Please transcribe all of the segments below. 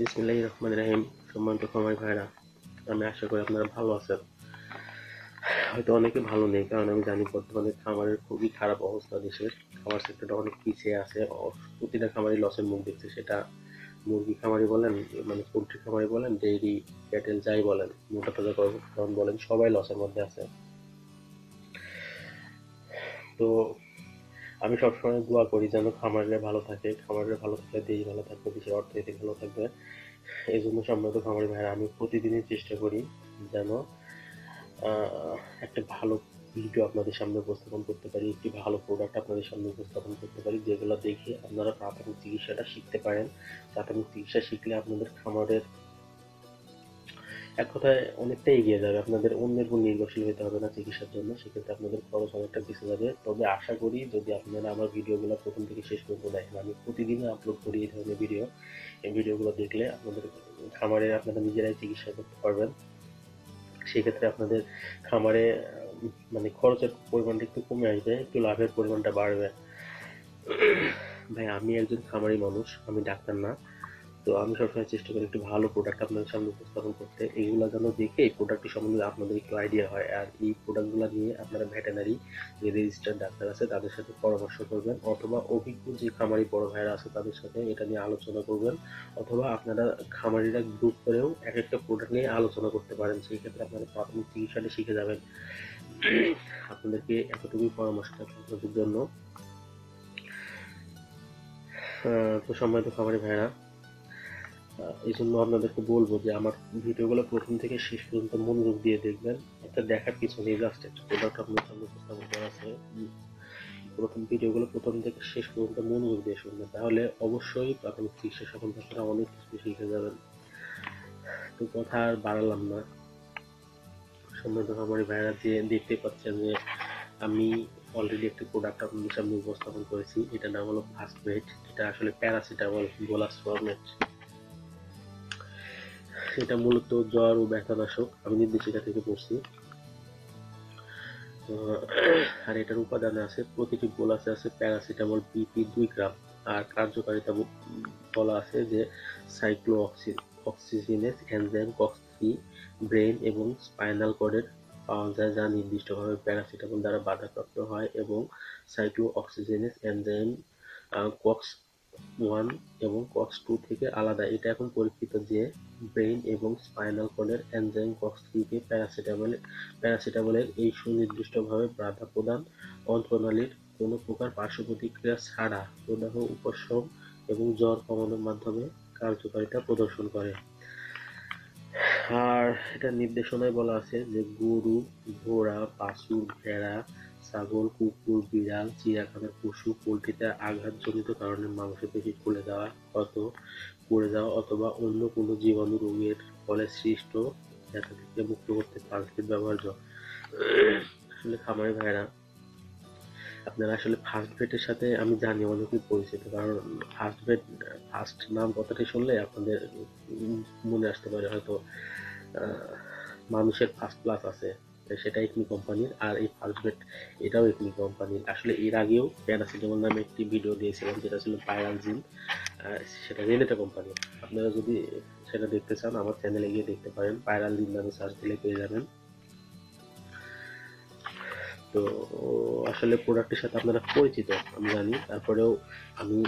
বিসমিল্লাহির রহমান রাহিম। সম্মানিত খামারি ভাইরা, আমি আশা করি আপনারা ভালো আছেন। হয়তো অনেকে ভালো নেই, কারণ আমি জানি বর্তমানে খামারের খুবই খারাপ অবস্থা দেশের। খামার সেক্টরটা অনেক পিছিয়ে আছে। প্রতিটা খামারি লসের মুখ দেখছে সেটা মুরগি খামারি বলেন মানে পোলট্রি খামারি বলেন ডেইরি ক্যাটেল যাই বলেন, মোটা তাজা করণ বলেন, সবাই লসের মধ্যে আছে। তো আমি সবসময় দোয়া করি যেন খামারে ভালো থাকে খামারে ভালো থাকলে দেশ ভালো থাকবে, দেশের অর্থনীতি ভালো থাকবে। এই জন্য সম্মানিত খামারি ভাইরা আমি প্রতিদিনই চেষ্টা করি যেন একটা ভালো ভিডিও আপনাদের সামনে উপস্থাপন করতে পারি, একটি ভালো প্রোডাক্ট আপনাদের সামনে উপস্থাপন করতে পারি, যেগুলো দেখে আপনারা প্রাথমিক চিকিৎসাটা শিখতে পারেন। প্রাথমিক চিকিৎসা শিখলে আপনাদের খামারের এক কথায় অনেকটা এগিয়ে যাবে। আপনাদের অন্যের উপর নির্ভরশীল হতে হবে না চিকিৎসার জন্য। সেক্ষেত্রে আপনাদের খরচ অনেকটা বেঁচে যাবে। তবে আশা করি যদি আপনারা আমার ভিডিওগুলো প্রথম থেকে শেষ পর্যন্ত দেখেন, আমি প্রতিদিনই আপলোড করি এই ধরনের ভিডিও এই ভিডিওগুলো দেখলে আপনাদের খামারে আপনারা নিজেরাই চিকিৎসা করতে পারবেন। সেক্ষেত্রে আপনাদের খামারে মানে খরচের পরিমাণটা একটু কমে আসবে, একটু লাভের পরিমাণটা বাড়বে। ভাই, আমি একজন খামারি মানুষ, আমি ডাক্তার না। তো আমি সবসময় চেষ্টা করি একটু ভালো প্রোডাক্ট আপনাদের সামনে উপস্থাপন করতে। এইগুলো যেন দেখে এই প্রোডাক্টটি সম্বন্ধে আপনাদের একটু আইডিয়া হয়। আর এই প্রোডাক্টগুলো নিয়ে আপনারা ভেটেনারি যে রেজিস্টার্ড ডাক্তার আছে, তাদের সাথে পরামর্শ করবেন অথবা অভিজ্ঞ যে খামারি বড় ভাইরা আছে, তাদের সাথে এটা নিয়ে আলোচনা করবেন। অথবা আপনারা খামারিরা গ্রুপ করেও এক একটা প্রোডাক্ট নিয়ে আলোচনা করতে পারেন। সেই ক্ষেত্রে আপনারা প্রাথমিক চিকিৎসাটা শিখে যাবেন। আপনাদেরকে এতটুকুই পরামর্শ আপনাদের জন্য। তো সম্মানিত খামারি ভাইরা এই জন্য আপনাদেরকে বলব যে আমার ভিডিওগুলো প্রথম থেকে শেষ পর্যন্ত মনোযোগ দিয়ে দেখবেন। এটা দেখার কিছু নেই জাস্ট একটা প্রোডাক্ট আপনার সামনে উপস্থাপন করা আছে। প্রথম ভিডিওগুলো প্রথম থেকে শেষ পর্যন্ত মনোযোগ দিয়ে শুনবেন। তাহলে অবশ্যই প্রাথমিক চিকিৎসা সম্বন্ধে আপনারা অনেক কিছু শিখে যাবেন। তো কথা আর বাড়ালাম না। সম্মানিত খামারি ভাইরা যে দেখতে পাচ্ছেন যে আমি অলরেডি একটি প্রোডাক্ট আপনাদের সামনে উপস্থাপন করেছি। এটা নাম হলো ফার্স্ট মেড এটা আসলে প্যারাসিটামল গোলাস ফরমেট এটা মূলত জ্বর ও ব্যথানাশক। আমি নির্দেশিকা থেকে পড়ছি। আর এটার উপাদানে আছে, প্রতিটি গোলাসে আছে প্যারাসিটামল পিপি দুই গ্রাম। আর কার্যকারিতা বলা আছে যে cyclooxygenase enzyme COX three brain এবং স্পাইনাল কর্ডের পাওয়া যায়, যা নির্দিষ্টভাবে প্যারাসিটামল দ্বারা বাধাপ্রাপ্ত হয় এবং cyclooxygenase enzyme COX one এবং কক্স টু থেকে আলাদা। এটা এখন পরীক্ষিত যে ব্রেন এবং স্পাইনাল কর্ডের এনজাইম কক্স থ্রিকে প্যারাসিটামল, প্যারাসিটামলের এই সুনির্দিষ্টভাবে বাধা প্রদান অন্ত্রনালীর কোনো প্রকার পার্শ্ব প্রতিক্রিয়া ছাড়া প্রদাহ, উপশম এবং জ্বর কমানোর মাধ্যমে কার্যকারিতা প্রদর্শন করে। আর এটা নির্দেশনায় বলা আছে যে গরু, ঘোড়া, বাছুর, ভেড়া ছাগল, কুকুর, বিড়াল, চিড়িয়াখানার পশু, পোলট্রিতে আঘাতজনিত কারণে মাংসপেশি ফুলে যাওয়া অত পড়ে যাওয়া অথবা অন্য কোনো জীবাণু রোগের ফলে সৃষ্ট ব্যথা থেকে মুক্ত করতে ফার্স্ট ব্যবহার্য আসলে খামারি ভাইরা আপনারা আসলে ফার্স্ট বেডের সাথে আমি জানি অনেকেই পরিচিত, কারণ ফার্স্ট বেড ফার্স্ট নাম কথাটি শুনলে আপনাদের মনে আসতে পারে হয়তো মানুষের ফার্স্ট ক্লাস আছে। সেটা একমি কোম্পানির আর এই ফার্স্টবেট এটাও একমি কোম্পানির আসলে এর আগেও প্যারাসিটামল নামে একটি ভিডিও দিয়েছিলাম যেটা ছিল পাইরাল জিন সেটা রেনেটা কোম্পানির আপনারা যদি সেটা দেখতে চান, আমার চ্যানেলে গিয়ে দেখতে পারেন। পাইরাল জিন নামে সার্চ দিলে পেয়ে যাবেন। তো আসলে প্রোডাক্টের সাথে আপনারা পরিচিত, আমি জানি। তারপরেও আমি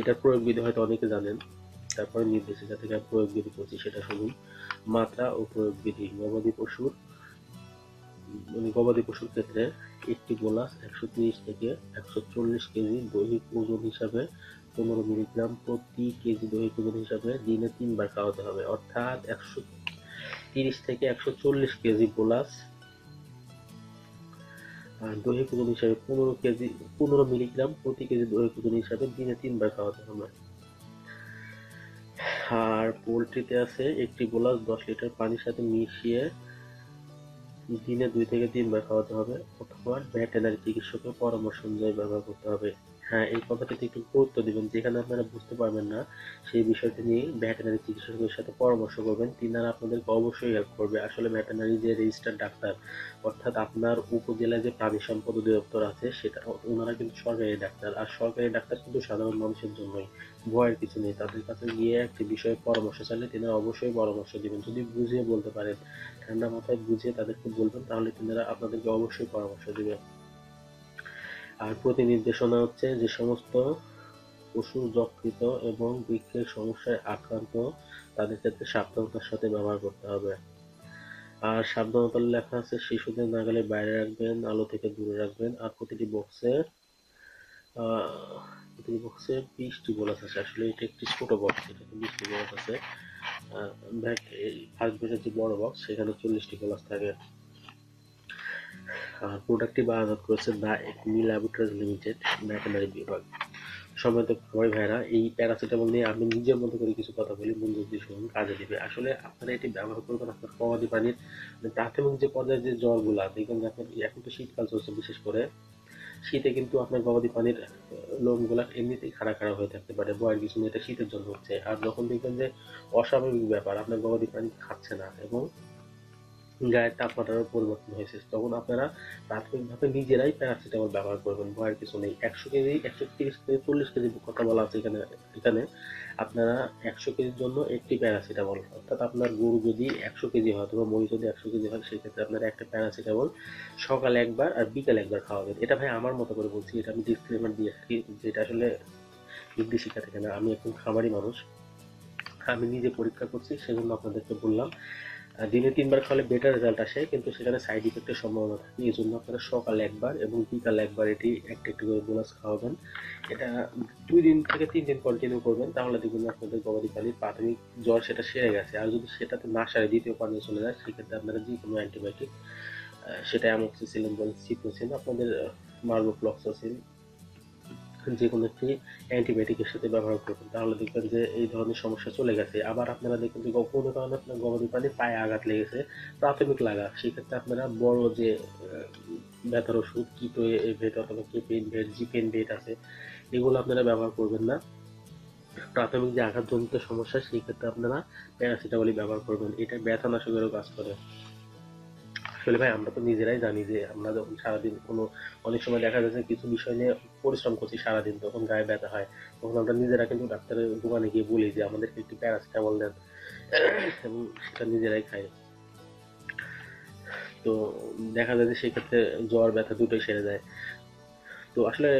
এটার প্রয়োগ বিধি হয়তো অনেকে জানেন। তারপরে নির্দেশিকা থেকে প্রয়োগ বিধি করছি সেটা শুনুন। মাত্রা ও প্রয়োগ বিধি গবাদি পশুর গবাদি পশুর ক্ষেত্রে একটি গোলাস একশো তিরিশ থেকে একশো চল্লিশ কেজি দৈহিক ওজন হিসাবে পনেরো মিলিগ্রাম প্রতি কেজি দৈহিক ওজন হিসাবে দিনে তিনবার খাওয়াতে হবে। অর্থাৎ একশো তিরিশ থেকে একশো চল্লিশ কেজি গোলাস দৈহিক ওজন হিসাবে পনেরো কেজি, পনেরো মিলিগ্রাম প্রতি কেজি দৈহিক ওজন হিসাবে দিনে তিনবার খাওয়াতে হবে। আর পোলট্রিতে আছে একটি গোলাস দশ লিটার পানির সাথে মিশিয়ে দিনে দুই থেকে তিনবার খাওয়াতে হবে অথবা ভেটেনারি চিকিৎসকের পরামর্শ অনুযায়ী ব্যবহার করতে হবে। হ্যাঁ এই কথাটিতে একটু গুরুত্ব দিবেন, যেখানে আপনারা বুঝতে পারবেন না, সেই বিষয়টি নিয়ে ভেটেনারি চিকিৎসকের সাথে পরামর্শ করবেন তিনারা আপনাদেরকে অবশ্যই হেল্প করবে। আসলে ভেটেনারি যে রেজিস্টার্ড ডাক্তার, অর্থাৎ আপনার উপজেলায় যে প্রাণী সম্পদ অধিদপ্তর আছে, সেটা ওনারা কিন্তু সরকারি ডাক্তার, আর সরকারি ডাক্তার কিন্তু সাধারণ মানুষের জন্যই, ভয়ের কিছু নেই। তাদের কাছে গিয়ে একটি বিষয়ে পরামর্শ চাইলে তিনারা অবশ্যই পরামর্শ দিবেন। যদি বুঝিয়ে বলতে পারেন, ঠান্ডা মাথায় বুঝিয়ে তাদেরকে বলবেন, তাহলে তিনারা আপনাদেরকে অবশ্যই পরামর্শ দিবে। আর প্রতি নির্দেশনা হচ্ছে যে সমস্ত পশু যকৃত এবং বৃক্ষের সমস্যায় আক্রান্ত, তাদের ক্ষেত্রে সাবধানতার সাথে ব্যবহার করতে হবে। আর সাবধানতার লেখা আছে, শিশুদের নাগালে বাইরে রাখবেন, আলো থেকে দূরে রাখবেন। আর প্রতিটি বক্সে প্রতিটি বক্সে বিশটি গোলাস আছে। আসলে এটা একটি ছোট বক্স এটাতে বিশটি গোলাস আছে। ব্যাক ফার্স্ট বেজের যে বড় বক্স সেখানে চল্লিশটি গোলাস থাকে। প্রোডাক্টটি বাজারজাত করেছে দ্য একমি ল্যাবরেটরিজ লিমিটেড বিভাগ সবাই ভাইরা, এই প্যারাসিটামল নিয়ে আমি নিজের করে কিছু কথা বলি মনোযোগ দিয়ে শুনুন, কাজে আসলে আপনারা এটি ব্যবহার করবেন আপনার পানির মানে প্রাথমিক যে পর্যায়ে যে জ্বরগুলা, দেখবেন যে আপনার এখন তো শীতকাল চলছে বিশেষ করে, শীতে কিন্তু আপনার গবাদি পানির লোমগুলা এমনিতেই খাড়া খাড়া হয়ে থাকতে পারে, বয়ের কিছু এটা শীতের জন্য হচ্ছে। আর যখন দেখবেন যে অস্বাভাবিক ব্যাপার, আপনার গবাদি পানি খাচ্ছে না, এবং গায়ের তাপমাত্রার পরিবর্তন হয়েছে। তখন আপনারা প্রাথমিকভাবে নিজেরাই প্যারাসিটামল ব্যবহার করবেন। ভয়ের কিছু নেই। একশো কেজি একশো তিরিশ কেজি, চল্লিশ কেজি কথা বলা আছে এখানে এখানে। আপনারা একশো কেজির জন্য একটি প্যারাসিটামল, অর্থাৎ আপনার গরু যদি একশো কেজি হয় অথবা মহিষ যদি একশো কেজি হয়, সেক্ষেত্রে আপনারা একটা প্যারাসিটামল সকালে একবার আর বিকালে একবার খাওয়াবেন। এটা ভাই আমার মতো করে বলছি, এটা আমি ডিসক্লেমার দিয়ে থাকি যেটা আসলে নির্দেশিকা থেকে না। আমি এখন খামারি মানুষ। আমি নিজে পরীক্ষা করছি, সেজন্য আপনাদেরকে বললাম দিনে তিনবার খাওয়ালে বেটার রেজাল্ট আসে, কিন্তু সেখানে সাইড ইফেক্টের সম্ভাবনা থাকে। এই জন্য আপনারা সকালে একবার এবং বিকালে একবার এটি একটা একটু করে বোনাস খাওয়াবেন। এটা দুই দিন থেকে তিন দিন কন্টিনিউ করবেন, তাহলে দেখবেন আপনাদের গবাদি পানির প্রাথমিক জ্বর সেটা সেরে গেছে। আর যদি সেটাতে না সারে দ্বিতীয় পর্যায়ে চলে যায়, সেক্ষেত্রে আপনারা যে কোনো অ্যান্টিবায়োটিক সেটা অ্যামোক্সিসিলিন বলেন সিপ্রোসিন আপনাদের মার্বোফ্লক্সাসিন যে কোনো একটি অ্যান্টিবায়োটিকের সাথে ব্যবহার করবেন, তাহলে দেখবেন যে এই ধরনের সমস্যা চলে গেছে। আবার আপনারা দেখবেন যে কোনো কারণে আপনার গবাদি পানি পায়ে আঘাত লেগেছে, প্রাথমিক লাগা সেক্ষেত্রে আপনারা বড় যে ব্যথার ওষুধ কি কিটো ভেট অথবা K pen vet G pen vet আছে, এগুলো আপনারা ব্যবহার করবেন না। প্রাথমিক যে আঘাতজনিত সমস্যা সেই ক্ষেত্রে আপনারা প্যারাসিটামলই ব্যবহার করবেন। এটা ব্যথা নাশকেরও কাজ করে। আসলে ভাই, আমরা তো নিজেরাই জানি যে আমরা যখন সারাদিন কোনো, অনেক সময় দেখা যাচ্ছে কিছু বিষয় নিয়ে পরিশ্রম করছি সারাদিন, তখন গায়ে ব্যথা হয়, তখন আমরা নিজেরা কিন্তু ডাক্তারের দোকানে গিয়ে বলি যে আমাদেরকে একটু প্যারাসিটামল দেন, এবং সেটা নিজেরাই খাই তো দেখা যায় যে সেক্ষেত্রে জ্বর, ব্যথা দুটোই সেরে যায়। তো আসলে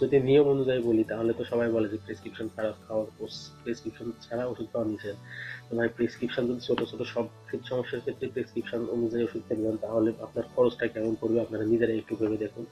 যদি নিয়ম অনুযায়ী বলি, তাহলে তো সবাই বলে যে প্রেসক্রিপশন ছাড়া প্রেসক্রিপশন ছাড়া ওষুধ খাওয়া নিষেধ। তো ভাই প্রেসক্রিপশন যদি ছোটো ছোটো সব সমস্যার ক্ষেত্রে প্রেসক্রিপশন অনুযায়ী ওষুধ খেতে তাহলে আপনার খরচটা কেমন পড়বে আপনারা নিজেরাই একটু ভেবে দেখুন।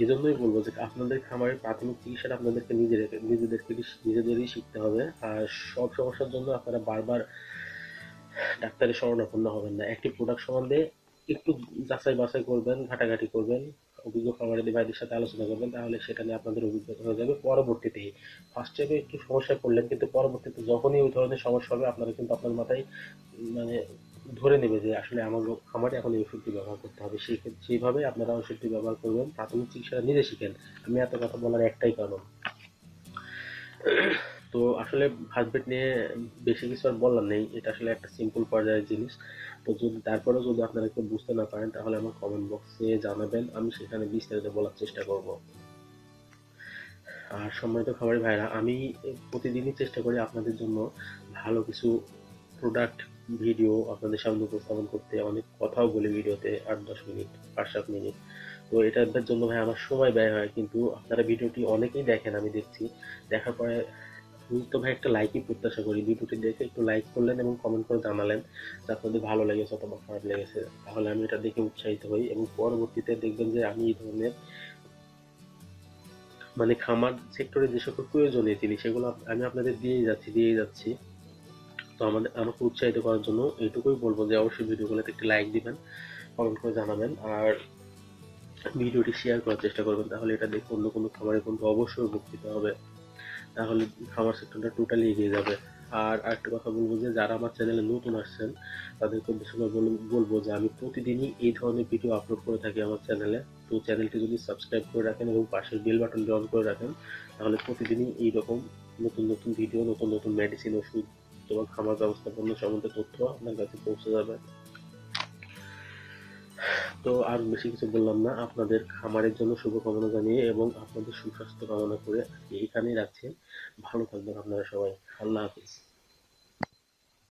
এই জন্যই বলব যে আপনাদের খামারের প্রাথমিক চিকিৎসাটা আপনাদেরকে নিজেদের নিজেদেরকে নিজেদেরই শিখতে হবে। আর সব সমস্যার জন্য আপনারা বারবার ডাক্তারের শরণাপন্ন হবেন না। একটি প্রোডাক্ট সম্বন্ধে একটু যাচাই বাছাই করবেন, ঘাটাঘাটি করবেন। অভিজ্ঞ খামারি ভাইদের সাথে আলোচনা করবেন, তাহলে সেটা নিয়ে আপনাদের অভিজ্ঞতা হয়ে যাবে। পরবর্তীতে ফার্স্ট টাইমে একটু সমস্যায় পড়লেন, কিন্তু পরবর্তীতে যখনই ওই ধরনের সমস্যা হবে, আপনারা কিন্তু আপনার মাথায় মানে ধরে নেবে যে আসলে আমার খামারে এখন এই ওষুধটি ব্যবহার করতে হবে। সেই সেইভাবে আপনারা ওষুধটি ব্যবহার করবেন, প্রাথমিক চিকিৎসাটা নিজে শিখেন। আমি এত কথা বলার একটাই কারণ। তো আসলে হার্টবিট নিয়ে বেশি কিছু আর বলার নেই। এটা আসলে একটা সিম্পল পর্যায়ের জিনিস। তো যদি, তারপরেও যদি আপনারা একটু বুঝতে না পারেন, তাহলে আমার কমেন্ট বক্সে জানাবেন। আমি সেখানে বিস্তারিত বলার চেষ্টা করব। আর সম্মানিত খাবারের ভাইরা, আমি প্রতিদিনই চেষ্টা করি আপনাদের জন্য ভালো কিছু প্রোডাক্ট ভিডিও আপনাদের সামনে উপস্থাপন করতে। অনেক কথাও বলি ভিডিওতে আট, দশ মিনিট, পাঁচ, সাত মিনিট। তো এটার জন্য ভাই আমার সময় ব্যয় হয়, কিন্তু আপনারা ভিডিওটি অনেকেই দেখেন, আমি দেখছি। দেখার পরে তো ভাই একটা লাইকই প্রত্যাশা করি। ভিডিওটি দেখে একটু লাইক করলেন এবং কমেন্ট করে জানালেন যে আপনাদের ভালো লেগেছে অথবা খারাপ লেগেছে। তাহলে আমি এটা দেখে উৎসাহিত হই এবং পরবর্তীতে দেখবেন যে আমি এই ধরনের মানে খামার সেক্টরে যে সকল প্রয়োজনীয় জিনিস সেগুলো আমি আপনাদের দিয়েই যাচ্ছি দিয়েই যাচ্ছি। তো আমাদের, আমাকে উৎসাহিত করার জন্য এইটুকুই বলব যে অবশ্যই ভিডিওগুলোতে একটি লাইক দিবেন কমেন্ট করে জানাবেন আর ভিডিওটি শেয়ার করার চেষ্টা করবেন। তাহলে এটা দেখে অন্য কোনো খামারে কিন্তু অবশ্যই উপকৃত হবে। তাহলে খামার সেক্টরটা টোটালি এগিয়ে যাবে। আর আরেকটা কথা বলব যে, যারা আমার চ্যানেলে নতুন আসছেন, তাদেরকে করে বলব যে, আমি প্রতিদিনই এই ধরনের ভিডিও আপলোড করে থাকি আমার চ্যানেলে তো চ্যানেলটি যদি সাবস্ক্রাইব করে রাখেন এবং পাশের বেল বাটনটি অন করে রাখেন, তাহলে প্রতিদিনই এইরকম নতুন নতুন ভিডিও নতুন নতুন মেডিসিন ওষুধ, তোমার খামার ব্যবস্থাপনা সম্বন্ধে তথ্য আপনার কাছে পৌঁছে যাবে। তো আর বেশি কিছু বললাম না। আপনাদের খামারের জন্য শুভকামনা জানিয়ে এবং আপনাদের সুস্বাস্থ্য কামনা করে এখানেই রাখছি। ভালো থাকবেন আপনারা সবাই। আল্লাহ হাফিজ।